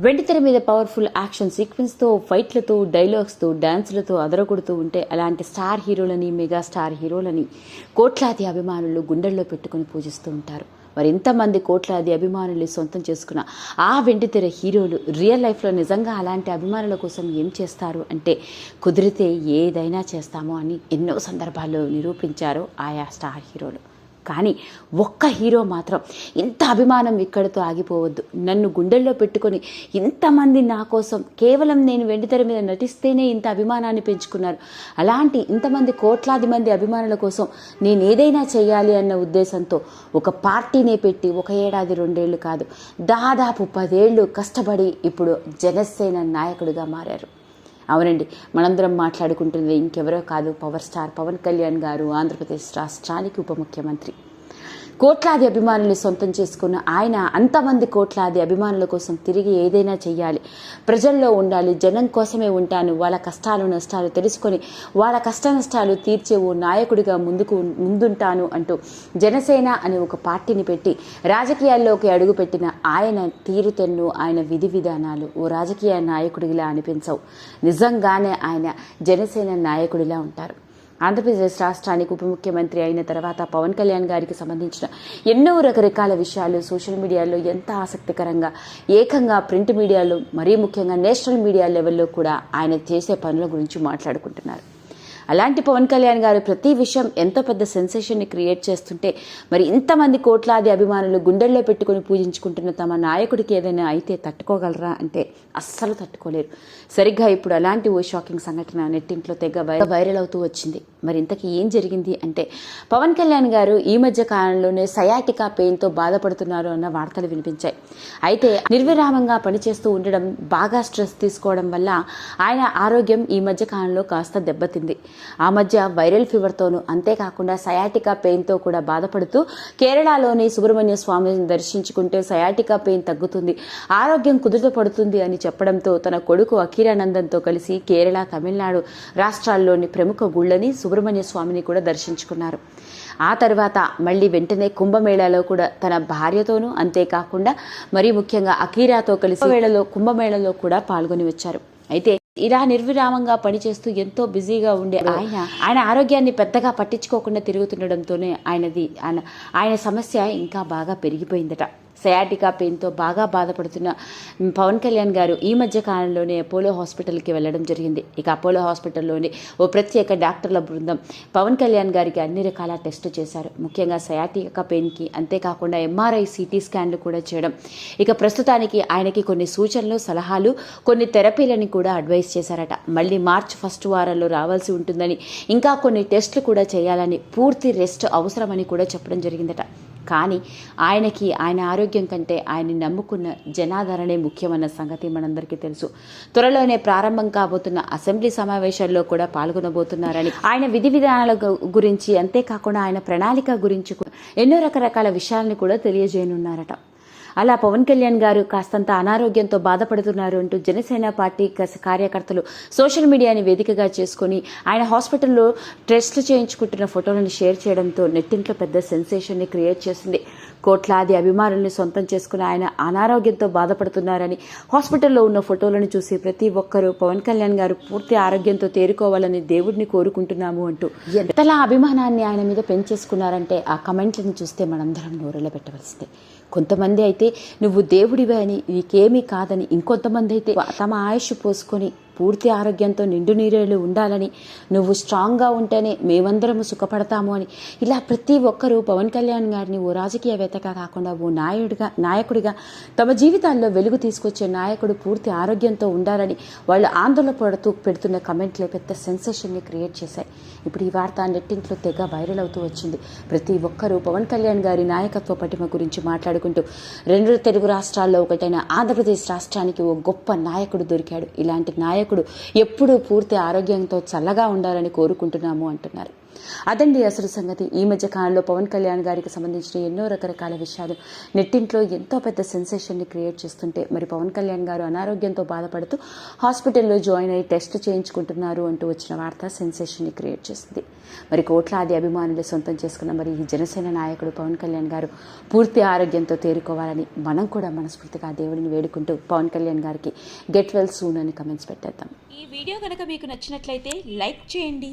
వెండితెర మీద powerful action సీక్వెన్స్తో ఫైట్లతో డైలాగ్స్తో డ్యాన్స్లతో అదరగొడుతూ ఉంటే అలాంటి స్టార్ హీరోలని మెగా స్టార్ హీరోలని కోట్లాది అభిమానులు గుండెల్లో పెట్టుకుని పూజిస్తూ ఉంటారు. మరి ఎంతమంది కోట్లాది అభిమానులు సొంతం చేసుకున్న ఆ వెండితెర హీరోలు రియల్ లైఫ్లో నిజంగా అలాంటి అభిమానుల కోసం ఏం చేస్తారు అంటే కుదిరితే ఏదైనా చేస్తామో అని ఎన్నో సందర్భాల్లో నిరూపించారు ఆయా స్టార్ హీరోలు కానీ ఒక్క హీరో మాత్రం ఇంత అభిమానం ఇక్కడితో ఆగిపోవద్దు. నన్ను గుండెల్లో పెట్టుకొని ఇంతమంది నా కోసం కేవలం నేను వెండితెర మీద నటిస్తేనే ఇంత అభిమానాన్ని పెంచుకున్నారు. అలాంటి ఇంతమంది కోట్లాది మంది అభిమానుల కోసం నేను ఏదైనా చేయాలి అన్న ఉద్దేశంతో ఒక పార్టీనే పెట్టి ఒక ఏడాది రెండేళ్ళు కాదు దాదాపు పదేళ్ళు కష్టపడి ఇప్పుడు జనసేన నాయకుడిగా మారారు. అవునండి మనందరం మాట్లాడుకుంటుంది ఇంకెవరో కాదు పవర్ స్టార్ పవన్ కళ్యాణ్ గారు ఆంధ్రప్రదేశ్ రాష్ట్రానికి ఉప ముఖ్యమంత్రి. కోట్లాది అభిమానులు సొంతం చేసుకున్న ఆయన అంతమంది కోట్లాది అభిమానుల కోసం తిరిగి ఏదైనా చేయాలి ప్రజల్లో ఉండాలి జనం కోసమే ఉంటాను వాళ్ళ కష్టాలు నష్టాలు తెలుసుకొని వాళ్ళ కష్ట నష్టాలు తీర్చే ఓ నాయకుడిగా ముందుకు ముందుంటాను అంటూ జనసేన అనే ఒక పార్టీని పెట్టి రాజకీయాల్లోకి అడుగుపెట్టిన ఆయన తీరుతెన్ను ఆయన విధి విధానాలు ఓ రాజకీయ నాయకుడిలా అనిపించవు. నిజంగానే ఆయన జనసేన నాయకుడిలా ఉంటారు. ఆంధ్రప్రదేశ్ రాష్ట్రానికి ఉప ముఖ్యమంత్రి అయిన తర్వాత పవన్ కళ్యాణ్ గారికి సంబంధించిన ఎన్నో రకరకాల విషయాలు సోషల్ మీడియాలో ఎంత ఆసక్తికరంగా ఏకంగా ప్రింట్ మీడియాలో మరీ ముఖ్యంగా నేషనల్ మీడియా లెవెల్లో కూడా ఆయన చేసే పనుల గురించి మాట్లాడుకుంటున్నారు. అలాంటి పవన్ కళ్యాణ్ గారు ప్రతి విషయం ఎంతో పెద్ద సెన్సేషన్ని క్రియేట్ చేస్తుంటే మరి ఇంతమంది కోట్లాది అభిమానులు గుండెల్లో పెట్టుకుని పూజించుకుంటున్న తమ నాయకుడికి ఏదైనా అయితే తట్టుకోగలరా అంటే అస్సలు తట్టుకోలేరు. సరిగ్గా ఇప్పుడు అలాంటి ఓ షాకింగ్ సంఘటన నెట్టింట్లో తెగ వైరల్ అవుతూ వచ్చింది. మరి ఇంతకీ ఏం జరిగింది అంటే పవన్ కళ్యాణ్ గారు ఈ మధ్య కాలంలోనే సయాటికా పెయిన్తో బాధపడుతున్నారు అన్న వార్తలు వినిపించాయి. అయితే నిర్విరామంగా పనిచేస్తూ ఉండడం బాగా స్ట్రెస్ తీసుకోవడం వల్ల ఆయన ఆరోగ్యం ఈ మధ్య కాలంలో కాస్త దెబ్బతింది. ఆ మధ్య వైరల్ ఫీవర్తోనూ అంతేకాకుండా సయాటికా పెయిన్తో కూడా బాధపడుతూ కేరళలోని సుబ్రహ్మణ్య స్వామిని దర్శించుకుంటే సయాటికా పెయిన్ తగ్గుతుంది ఆరోగ్యం కుదుటపడుతుంది అని చెప్పడంతో తన కొడుకు అఖీరానందంతో కలిసి కేరళ తమిళనాడు రాష్ట్రాల్లోని ప్రముఖ గుళ్ళని సుబ్రహ్మణ్య స్వామిని కూడా దర్శించుకున్నారు. ఆ తర్వాత మళ్ళీ వెంటనే కుంభమేళాలో కూడా తన భార్యతోనూ అంతేకాకుండా మరీ ముఖ్యంగా అకీరాతో కలిసి వేళలో కుంభమేళలో కూడా పాల్గొని వచ్చారు. అయితే ఇలా నిర్విరామంగా పనిచేస్తూ ఎంతో బిజీగా ఉండే ఆయన ఆయన ఆరోగ్యాన్ని పెద్దగా పట్టించుకోకుండా తిరుగుతుండడంతోనే ఆయనది ఆయన ఆయన సమస్య ఇంకా బాగా పెరిగిపోయిందట. సయాటికా పెయిన్తో బాగా బాధపడుతున్న పవన్ కళ్యాణ్ గారు ఈ మధ్య కాలంలోనే అపోలో హాస్పిటల్కి వెళ్ళడం జరిగింది. ఇక అపోలో హాస్పిటల్లోని ఓ ప్రత్యేక డాక్టర్ల బృందం పవన్ కళ్యాణ్ గారికి అన్ని రకాల టెస్టు చేశారు. ముఖ్యంగా సయాటికా పెయిన్కి అంతేకాకుండా ఎంఆర్ఐ సిటీ స్కాన్లు కూడా చేయడం. ఇక ప్రస్తుతానికి ఆయనకి కొన్ని సూచనలు సలహాలు కొన్ని థెరపీలని కూడా అడ్వైస్ చేశారట. మళ్ళీ మార్చ్ ఫస్ట్ వారంలో రావాల్సి ఉంటుందని ఇంకా కొన్ని టెస్టులు కూడా చేయాలని పూర్తి రెస్ట్ అవసరమని కూడా చెప్పడం జరిగిందట. కానీ ఆయనకి ఆయన ఆరోగ్యం కంటే ఆయన్ని నమ్ముకున్న జనాదరణే ముఖ్యమన్న సంగతి మనందరికీ తెలుసు. త్వరలోనే ప్రారంభం కాబోతున్న అసెంబ్లీ సమావేశాల్లో కూడా పాల్గొనబోతున్నారని ఆయన విధి విధానాల గు- గురించి అంతేకాకుండా ఆయన ప్రణాళిక గురించి ఎన్నో రకరకాల విషయాలను కూడా తెలియజేయనున్నారట. అలా పవన్ కళ్యాణ్ గారు కాస్తంత అనారోగ్యంతో బాధపడుతున్నారు అంటూ జనసేన పార్టీ కార్యకర్తలు సోషల్ మీడియాని వేదికగా చేసుకొని ఆయన హాస్పిటల్లో టెస్ట్లు చేయించుకుంటున్న ఫోటోలను షేర్ చేయడంతో నెట్టింట్లో పెద్ద సెన్సేషన్ని క్రియేట్ చేసింది. కోట్లాది అభిమానుల్ని సొంతం చేసుకుని ఆయన అనారోగ్యంతో బాధపడుతున్నారని హాస్పిటల్లో ఉన్న ఫోటోలను చూసి ప్రతి ఒక్కరూ పవన్ కళ్యాణ్ గారు పూర్తి ఆరోగ్యంతో తేరుకోవాలని దేవుడిని కోరుకుంటున్నాము అంటూ ఎంతలా అభిమానాన్ని ఆయన మీద పెంచేసుకున్నారంటే ఆ కమెంట్లను చూస్తే మనందరం నోరెల పెట్టవలసిందే. కొంతమంది అయితే నువ్వు దేవుడివే అని నీకేమీ కాదని ఇంకొంతమంది అయితే తమ ఆయుష్ పోసుకొని పూర్తి ఆరోగ్యంతో నిండు నీరేళ్ళు ఉండాలని నువ్వు స్ట్రాంగ్గా ఉంటేనే మేమందరము సుఖపడతాము అని. ఇలా ప్రతి ఒక్కరూ పవన్ కళ్యాణ్ గారిని ఓ రాజకీయవేత్తగా కాకుండా ఓ నాయుడిగా నాయకుడిగా తమ జీవితాల్లో వెలుగు తీసుకొచ్చే నాయకుడు పూర్తి ఆరోగ్యంతో ఉండాలని వాళ్ళు ఆందోళన పడుతూ పెడుతున్న కమెంట్లే పెద్ద సెన్సేషన్ని క్రియేట్ చేశాయి. ఇప్పుడు ఈ వార్త నెట్టింట్లో తెగ వైరల్ అవుతూ వచ్చింది. ప్రతి ఒక్కరూ పవన్ కళ్యాణ్ గారి నాయకత్వ పటిమ గురించి మాట్లాడుకుంటూ రెండు తెలుగు రాష్ట్రాల్లో ఒకటైన ఆంధ్రప్రదేశ్ రాష్ట్రానికి ఓ గొప్ప నాయకుడు దొరికాడు. ఇలాంటి నాయకుడు ఎప్పుడూ పూర్తి ఆరోగ్యంతో చల్లగా ఉండాలని కోరుకుంటున్నాము అంటున్నారు. అదండి అసలు సంగతి. ఈ మధ్య కాలంలో పవన్ కళ్యాణ్ గారికి సంబంధించిన ఎన్నో రకరకాల విషయాలు నెట్టింట్లో ఎంతో పెద్ద సెన్సేషన్ని క్రియేట్ చేస్తుంటే మరి పవన్ కళ్యాణ్ గారు అనారోగ్యంతో బాధపడుతూ హాస్పిటల్లో జాయిన్ అయ్యి టెస్ట్ చేయించుకుంటున్నారు అంటూ వచ్చిన వార్త సెన్సేషన్ని క్రియేట్ చేసింది. మరి కోట్లాది అభిమానులు సొంతం చేసుకున్న మరి ఈ జనసేన నాయకుడు పవన్ కళ్యాణ్ గారు పూర్తి ఆరోగ్యంతో తేరుకోవాలని మనం కూడా మనస్ఫూర్తిగా దేవుడిని వేడుకుంటూ పవన్ కళ్యాణ్ గారికి గెట్ వెల్ సూన్ అని కమెంట్స్ పెట్టేద్దాం. ఈ వీడియో కనుక మీకు నచ్చినట్లయితే లైక్ చేయండి.